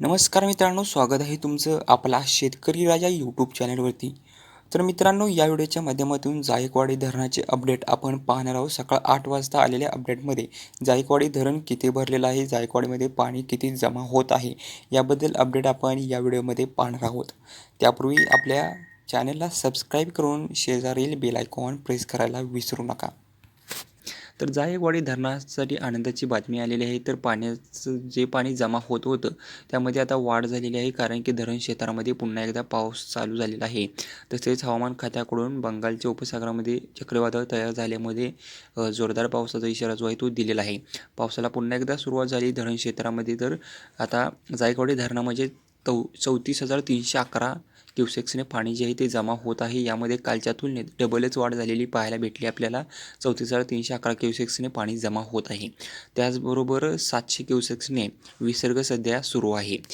नमस्कार मित्रांनो स्वागत आहे तुमचं आपला शेतकरी राजा यूट्यूब चॅनलवरती तर मित्रांनो या व्हिडिओच्या माध्यमातून जायकवाडी धरणाचे अपडेट आपण पाहणार आहोत. सकाळ आठ वाजता आलेल्या अपडेटमध्ये जायकवाडी धरण किती भरलेलं आहे जायकवाडीमध्ये पाणी किती जमा होत आहे याबद्दल अपडेट आपण या व्हिडिओमध्ये पाहणार आहोत. त्यापूर्वी आपल्या चॅनलला सबस्क्राईब करून शेजारील बेल आयकॉन प्रेस करायला विसरू नका. तर जायकवाडी धरणासाठी आनंदाची बातमी आलेली आहे. तर पाण्याचं जे पाणी जमा होत होतं त्यामध्ये आता वाढ झालेली आहे कारण की धरण क्षेत्रामध्ये पुन्हा एकदा पाऊस चालू झालेला आहे. तसेच हवामान खात्याकडून बंगालच्या उपसागरामध्ये चक्रीवादळ तयार झाल्यामुळे जोरदार पावसाचा इशारा जो आहे तो दिलेला आहे. पावसाला पुन्हा एकदा सुरुवात झाली धरण क्षेत्रामध्ये. तर आता जायकवाडी धरणामध्ये चौ चौतीस हजार तीनशे अकरा क्युसेक्सने पाणी जे आहे ते जमा होत आहे. यामध्ये कालच्या तुलनेत डबलच वाढ झालेली पाहायला भेटली. आपल्याला चौतीस हजार तीनशे अकरा क्युसेक्सने पाणी जमा होत आहे. त्याचबरोबर सातशे क्युसेक्सने विसर्ग सध्या सुरू आहे.